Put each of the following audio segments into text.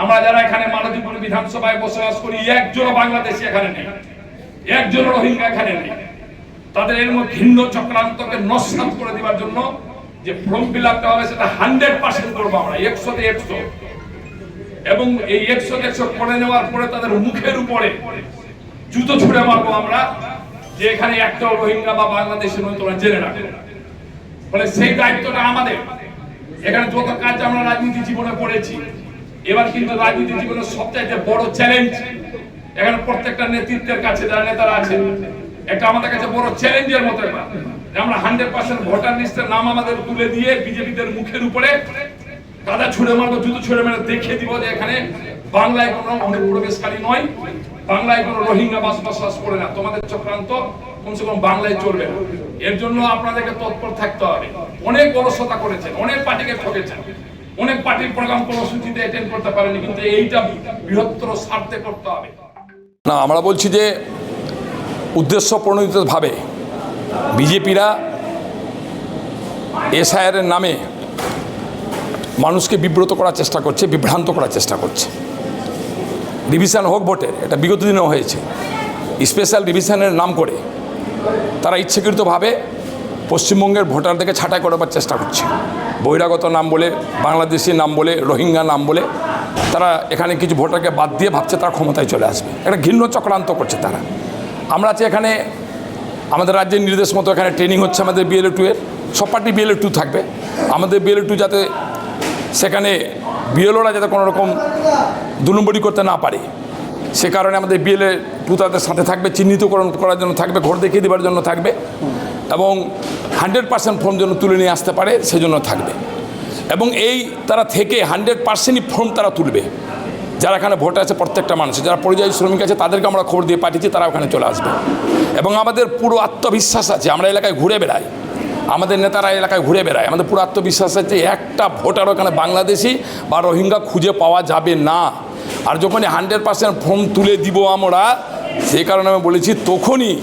আমরা যারা এখানে মালতীপুর বিধানসভায় বসবাস করি, একজনও বাংলাদেশি এখানে নেই। একজনও রোহিঙ্গা এখানে নেই। তাদের এর মধ্যে ভিন্ন চক্রান্তকে নস্বাত করে দেওয়ার জন্য যে ফর্ম ফিল আপটা হবে সেটা হান্ড্রেড পার্সেন্ট করব আমরা একশোতে একশো। এবং এই একশো একশো করে নেওয়ার পরে তাদের মুখের উপরে জুতো ছুড়ে মারবো আমরা, যে এখানে একটা রোহিঙ্গা বা বাংলাদেশি নয়, তোমরা জেনে রাখো। ফলে সেই দায়িত্বটা আমাদের। এখানে যত কাজ আমরা রাজনীতি জীবনে করেছি এবার কিন্তু রাজনীতি জীবনের সবচাইতে বড় চ্যালেঞ্জ এখানে প্রত্যেকটা নেতৃত্বের কাছে যারা নেতারা আছেন, একটা আমাদের কাছে বড় চ্যালেঞ্জের মতো এবার আমরা হান্ড্রেড পার্সেন্ট ভোটার লিস্টের নাম আমাদের তুলে দিয়ে বিজেপিদের মুখের উপরে কাদা ছুড়ে মারবো, জুতো ছুড়ে মেরে দেখিয়ে দিব যে এখানে বাংলায় কোনো অনুপ্রবেশকারী নয়, বাংলায় কোনো রোহিঙ্গা বাস বসবাস করে না। তোমাদের চক্রান্ত কমসে কম বাংলায় চলবে না। এর জন্য আপনাদেরকে তৎপর থাকতে হবে। অনেক অলসতা করেছেন, অনেক পার্টিকে ঠকেছেন। অনেক পার্টির প্রোগ্রাম কর্মসূচিতে অ্যাটেন্ড করতে পারেনি, কিন্তু এইটা বৃহত্তর স্বার্থে করতে হবে। না, আমরা বলছি যে উদ্দেশ্য প্রণোদিতভাবে বিজেপিরা এসআইআরের নামে মানুষকে বিব্রত করার চেষ্টা করছে, বিভ্রান্ত করার চেষ্টা করছে। ডিভিশন হোক ভোটের, এটা বিগত দিনেও হয়েছে। স্পেশাল ডিভিশনের নাম করে তারা ইচ্ছাকৃতভাবে পশ্চিমবঙ্গের ভোটারদেরকে ছাঁটাই করবার চেষ্টা করছে। বহিরাগত নাম বলে, বাংলাদেশি নাম বলে, রোহিঙ্গা নাম বলে, তারা এখানে কিছু ভোটারকে বাদ দিয়ে ভাবছে তারা ক্ষমতায় চলে আসবে। একটা ঘৃণ্য চক্রান্ত করছে তারা। আমরা আছি এখানে, আমাদের রাজ্যের নির্দেশ মতো এখানে ট্রেনিং হচ্ছে আমাদের বিএলএ টু এর। সব পার্টি বিএলএ টু থাকবে। আমাদের বিএলএ টু যাতে সেখানে বিএলওরা যাতে কোনো রকম দু করতে না পারে। সে কারণে আমাদের বিএলএ টু তাদের সাথে থাকবে, চিহ্নিতকরণ করার জন্য থাকবে, ঘর দেখিয়ে দেওয়ার জন্য থাকবে। এবং হান্ড্রেড পার্সেন্ট ফর্ম যেন তুলে নিয়ে আসতে পারে, সেজন্য থাকবে। এবং এই তারা থেকে হান্ড্রেড পার্সেন্টই ফর্ম তারা তুলবে। যারা এখানে ভোট আছে প্রত্যেকটা মানুষ, যারা পরিযায়ী শ্রমিক আছে তাদেরকে আমরা খবর দিয়ে পাঠিয়েছি, তারা ওখানে চলে আসবে। এবং আমাদের পুরো আত্মবিশ্বাস আছে, আমরা এলাকায় ঘুরে বেড়াই। আমাদের নেতারা এলাকায় ঘুরে বেড়ায়। আমাদের পুরো আত্মবিশ্বাস আছে একটা ভোটার ওখানে বাংলাদেশি বা রোহিঙ্গা খুঁজে পাওয়া যাবে না। আর যখনই হান্ড্রেড পার্সেন্ট ফর্ম তুলে দিব আমরা সেই কারণে আমি বলেছি তখনই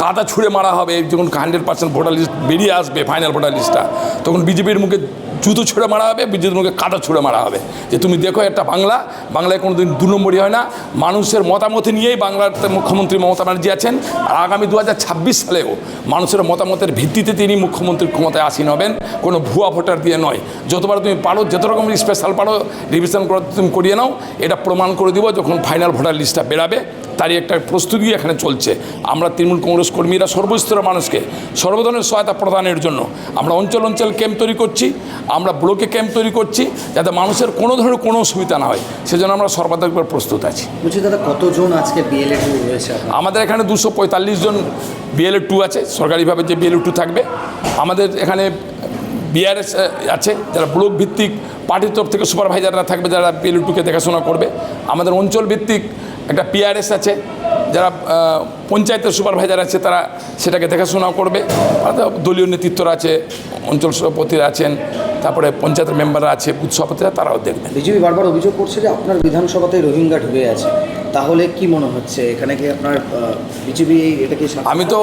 কাদা ছুঁড়ে মারা হবে, যখন হান্ড্রেড পার্সেন্ট ভোটার লিস্ট বেরিয়ে আসবে ফাইনাল ভোটার লিস্টটা তখন বিজেপির মুখে জুতো ছুঁড়ে মারা হবে, বিজেপির মুখে কাদা ছুঁড়ে মারা হবে। যে তুমি দেখো একটা বাংলা, বাংলায় কোনো দিন দু নম্বরই হয় না। মানুষের মতামত নিয়েই বাংলার মুখ্যমন্ত্রী মমতা ব্যানার্জি আছেন। আর আগামী দু হাজার ছাব্বিশ সালেও মানুষের মতামতের ভিত্তিতে তিনি মুখ্যমন্ত্রীর ক্ষমতায় আসীন হবেন। কোনো ভুয়া ভোটার দিয়ে নয়। যতবার তুমি পারো, যত রকম স্পেশাল পারো রিভিশন তুমি করিয়ে নাও। এটা প্রমাণ করে দিব যখন ফাইনাল ভোটার লিস্টটা বেরাবে। তারই একটা প্রস্তুতি এখানে চলছে। আমরা তৃণমূল কংগ্রেস কর্মীরা সর্বস্তরের মানুষকে সর্বধরনের সহায়তা প্রদানের জন্য আমরা অঞ্চল অঞ্চল ক্যাম্প তৈরি করছি আমরা ব্লকে ক্যাম্প তৈরি করছি যাতে মানুষের কোনো ধরনের কোনো অসুবিধা না হয়। সেজন্য আমরা সর্বাধিকভাবে প্রস্তুত আছি। বলছি দাদা কতজন আজকে বিএলএ টু রয়েছে? আমাদের এখানে দুশো পঁয়তাল্লিশ জন বিএলএ টু আছে সরকারিভাবে যে বিএলএ টু থাকবে। আমাদের এখানে বিআরএস আছে যারা ব্লক ভিত্তিক পার্টির তরফ থেকে সুপারভাইজাররা থাকবে যারা বিএলএ টুকে দেখাশোনা করবে। আমাদের অঞ্চল ভিত্তিক একটা পিআরএস আছে যারা পঞ্চায়েতের সুপারভাইজার আছে তারা সেটাকে দেখাশোনা করবে। দলীয় নেতৃত্বরা আছে অঞ্চল সভাপতিরা আছেন তারপরে পঞ্চায়েতের মেম্বাররা আছে বুথ সভাপতিরা তারাও দেখবেন। বিজেপি বারবার অভিযোগ করছে যে আপনার বিধানসভাতে রোহিঙ্গা ঢুকে আছে। তাহলে কি মনে হচ্ছে? এখানে কি আপনার বিজেপি এটা কি আমি তো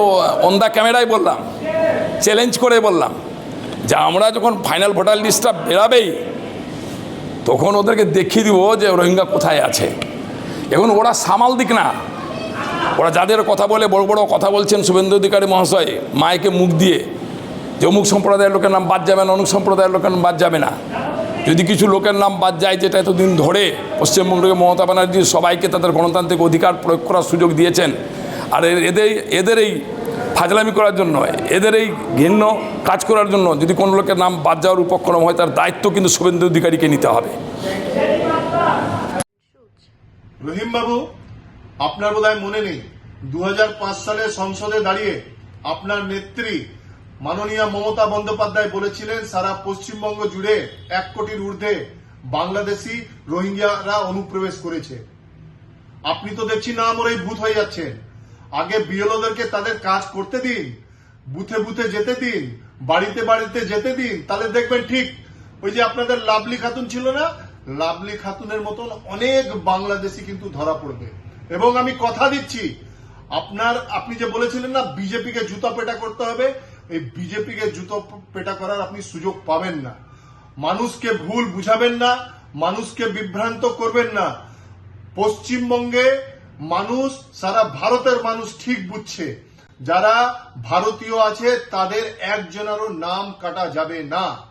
অন দ্য ক্যামেরায় বললাম চ্যালেঞ্জ করে বললাম যে আমরা যখন ফাইনাল ভোটার লিস্টটা বেরাবেই তখন ওদেরকে দেখিয়ে দিব যে রোহিঙ্গা কোথায় আছে। এখন ওরা সামাল দিক না। ওরা যাদের কথা বলে, বড় বড় কথা বলছেন শুভেন্দু অধিকারী মহাশয়, মায়কে মুখ দিয়ে। যে অমুক সম্প্রদায়ের লোকের নাম বাদ যাবে না, অমুক সম্প্রদায়ের লোকের নাম বাদ যাবে না। যদি কিছু লোকের নাম বাদ যায়, যেটা এতদিন ধরে পশ্চিমবঙ্গকে মমতা ব্যানার্জি সবাইকে তাদের গণতান্ত্রিক অধিকার প্রয়োগ করার সুযোগ দিয়েছেন, আর এদের এদের এই ফাজলামি করার জন্য, এদের এই ঘৃণ্য কাজ করার জন্য যদি কোনো লোকের নাম বাদ যাওয়ার উপক্রম হয়, তার দায়িত্ব কিন্তু শুভেন্দু অধিকারীকে নিতে হবে। রহিম বাবু, আপনার বোধহয় মনে নেই দু হাজার পাঁচ সালে সংসদে দাঁড়িয়ে আপনার নেত্রী মাননীয় মমতা বন্দ্যোপাধ্যায় বলেছিলেন, সারা পশ্চিমবঙ্গ জুড়ে এক কোটির ঊর্ধ্বে বাংলাদেশি রোহিঙ্গারা অনুপ্রবেশ করেছে। আপনি তো দেখছি না মরেই ভূত হয়ে যাচ্ছেন। আগে বিএলওদেরকে তাদের কাজ করতে দিন, বুথে বুথে যেতে দিন, বাড়িতে বাড়িতে যেতে দিন তাহলে দেখবেন ঠিক ওই যে আপনাদের লাভলি খাতুন ছিল না লাভলি খাতুনের মতন অনেক বাংলাদেশি কিন্তু ধরা পড়বে। এবং আমি কথা দিচ্ছি, আপনার, আপনি যে বলেছিলেন না, বিজেপিকে জুতা পেটা করতে হবে, এই বিজেপিকে জুতো পেটা করার আপনি সুযোগ পাবেন না। মানুষকে ভুল বুঝাবেন না, মানুষকে বিভ্রান্ত করবেন না। পশ্চিমবঙ্গে মানুষ, সারা ভারতের মানুষ ঠিক বুঝছে, যারা ভারতীয় আছে, তাদের একজনেরও নাম কাটা যাবে না।